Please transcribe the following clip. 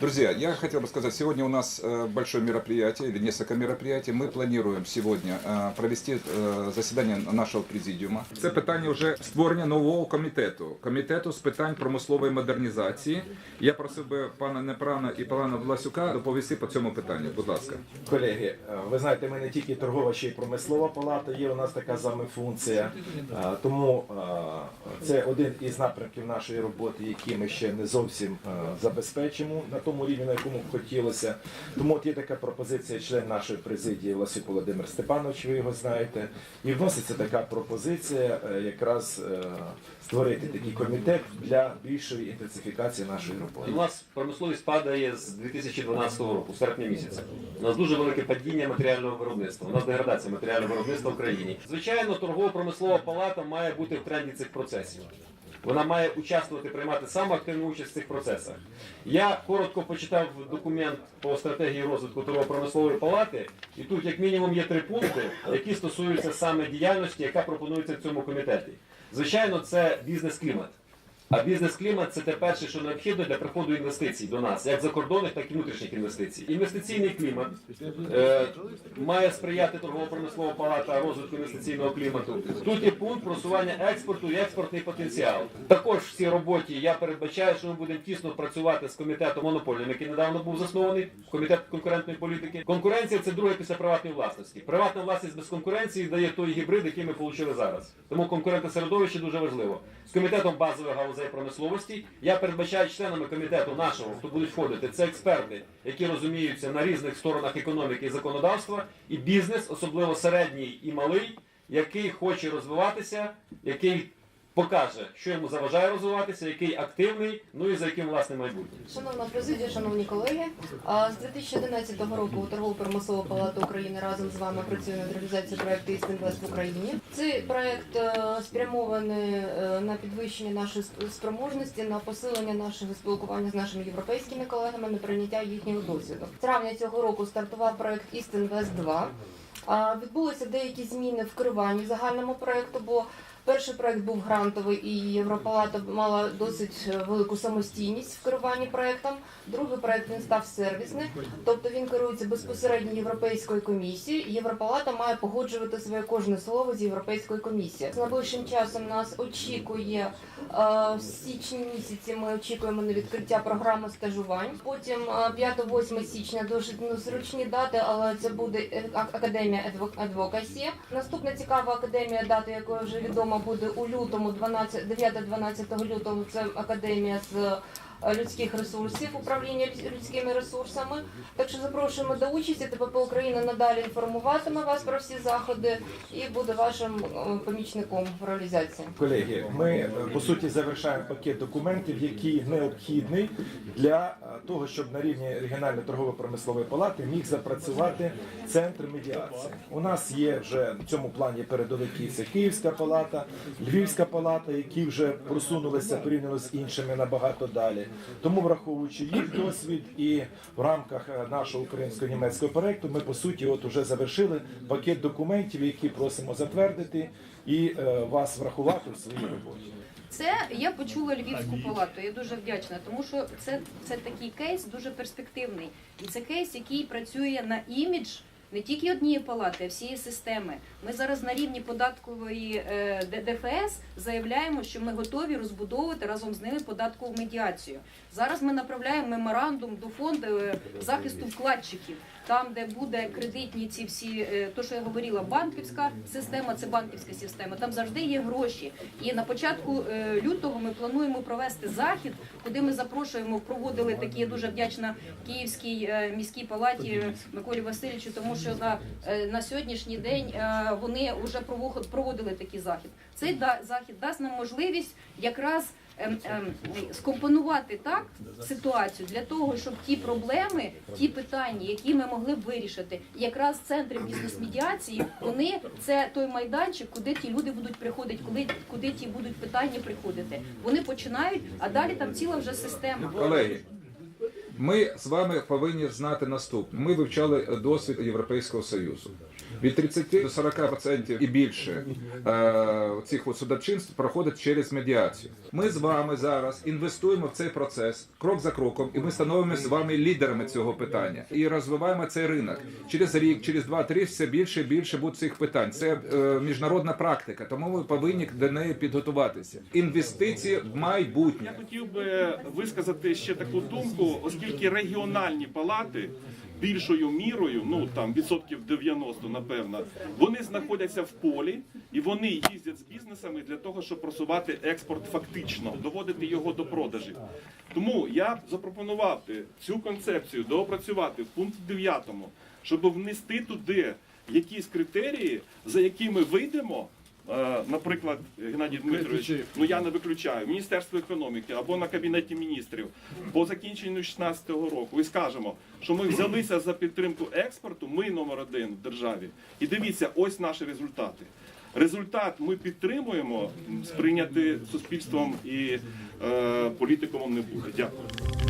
Друзья, я хотел бы сказать, сегодня у нас э, большое мероприятие или несколько мероприятий. Мы планируем сегодня э, провести э, засідання нашого президіума. Це питання вже створення нового комітету, комітету з питань промислової модернізації. Я просив би пана Непрана і пана Власюка доповісти по цьому питанню. Будь ласка. Колеги, е, ви знаєте, ми не тільки торгова, ще й промислова палата, є у нас така саме функція. Е, Тому е, це один із напрямків нашої роботи, які ми ще не зовсім е, забезпечимо на тому рівні, на якому б хотілося. Тому от є така пропозиція член нашої президії Ласюк Володимир Степанович, ви його знаєте. І вноситься така пропозиція е, якраз е, створити такий комітет для більшої інтенсифікації нашої роботи. У нас промисловість падає з 2012 року, серпня місяця. У нас дуже велике падіння матеріального виробництва. У нас деградація матеріального виробництва в країні. Звичайно, торгово-промислова палата має бути в тренді цих процесів. Вона має участвувати, приймати саме активну участь в цих процесах. Я коротко почитав документ по стратегії розвитку торгово-промислової палати, і тут, як мінімум, є три пункти, які стосуються саме діяльності, яка пропонується в цьому комітеті. Звичайно, це бізнес-клімат. А бізнес-клімат це те перше, що необхідно для приходу інвестицій до нас, як закордонних, так і внутрішніх інвестицій. Інвестиційний клімат е, має сприяти торгово-промислова палата розвитку інвестиційного клімату. Тут є пункт просування експорту і експортний потенціал. Також в цій роботі я передбачаю, що ми будемо тісно працювати з комітетом монопольним, який недавно був заснований, комітет конкурентної політики. Конкуренція це друге після приватної власності. Приватна власність без конкуренції дає той гібрид, який ми отримали зараз. Тому конкурентне середовище дуже важливо. З комітетом базової галузей промисловості. Я передбачаю членами комітету нашого, хто будуть входити, це експерти, які розуміються на різних сторонах економіки і законодавства, і бізнес, особливо середній і малий, який хоче розвиватися, який покаже, що йому заважає розвиватися, який активний, ну і за яким власне майбутнє. Шановна президія, шановні колеги, з 2011 року торгово-промислова палата України разом з вами працює над реалізацією проекту «Істинвест» в Україні. Цей проект е, спрямований е, на підвищення нашої спроможності, на посилення нашого спілкування з нашими європейськими колегами, на прийняття їхнього досвіду. З травня цього року стартував проект «Істинвест 2 А, Відбулися деякі зміни в керуванні загальному проекту, бо перший проект був грантовий і Європалата мала досить е, велику самостійність в керуванні проектом. Другий проект він став сервісним, тобто він керується безпосередньо Європейською комісією. Європалата має погоджувати своє кожне слово з Європейською комісією. З найближчим часом нас очікує е, в січні місяці. Ми очікуємо на відкриття програми стажувань. Потім е, 5-8 січня дуже ну, зручні дати, але це буде е, академія адвокасі. Наступна цікава академія, дата якої вже відома буде у лютому, 12 9-12 лютого. Це академія з е, людських ресурсів, управління людськими ресурсами. Так що запрошуємо до участі. ТПП Україна надалі інформуватиме вас про всі заходи і буде вашим е, помічником в реалізації. Колеги, ми е, по суті завершаємо пакет документів, який необхідний для е, того, щоб на рівні регіональної торгово-промислової палати міг запрацювати центр медіації. У нас є вже в цьому плані передовики. Це Київська палата, Львівська палата, які вже просунулися порівняно з іншими набагато далі. Тому, враховуючи їх досвід, і в рамках е, нашого українсько-німецького проекту, ми по суті, от уже завершили пакет документів, які просимо затвердити і е, вас врахувати в своїй роботі. Це я почула львівську палату. Я дуже вдячна, тому що це, це такий кейс дуже перспективний. І це кейс, який працює на імідж не тільки однієї палати, а всієї системи. Ми зараз на рівні податкової е, ДФС заявляємо, що ми готові розбудовувати разом з ними податкову медіацію. Зараз ми направляємо меморандум до фонду е, захисту вкладчиків. Там, де буде кредитні ці всі, е, то що я говорила, банківська система, це банківська система. Там завжди є гроші. І на початку лютого ми плануємо провести захід, куди ми запрошуємо, проводили такі. Я дуже вдячна Київській міській палаті Миколі Васильовичу, тому що на, е, на сьогоднішній день е, вони вже проводили такий захід. Цей захід дасть нам можливість якраз. ем, ем, скомпонувати так ситуацію для того, щоб ті проблеми, ті питання, які ми могли б вирішити, якраз центри бізнес-медіації, вони це той майданчик, куди ті люди будуть приходити, куди, куди ті будуть питання приходити. Вони починають, а далі там ціла вже система. Колеги, ми з вами повинні знати наступне. Ми вивчали досвід Європейського Союзу. Від 30 до 40% і більше е, цих судочинств проходить через медіацію. Ми з вами зараз інвестуємо в цей процес крок за кроком, і ми становимося з вами лідерами цього питання і розвиваємо цей ринок. Через рік, через два-три все більше і більше буде цих питань. Це е, міжнародна практика, тому ми повинні до неї підготуватися. Інвестиції в майбутнє. Я хотів би висказати ще таку думку, оскільки регіональні палати більшою мірою, ну там відсотків 90, напевно, вони знаходяться в полі і вони їздять з бізнесами для того, щоб просувати експорт фактично, доводити його до продажів. Тому я б запропонував цю концепцію доопрацювати в пункті 9, щоб внести туди якісь критерії, за якими вийдемо. Е, Наприклад, Геннадій Дмитрович, ну я не виключаю Міністерство економіки або на кабінеті міністрів по закінченню 2016 року і скажемо, що ми взялися за підтримку експорту. Ми номер один в державі. І дивіться, ось наші результати. Результат ми підтримуємо, сприйняти суспільством і е, політикумом не буде. Дякую.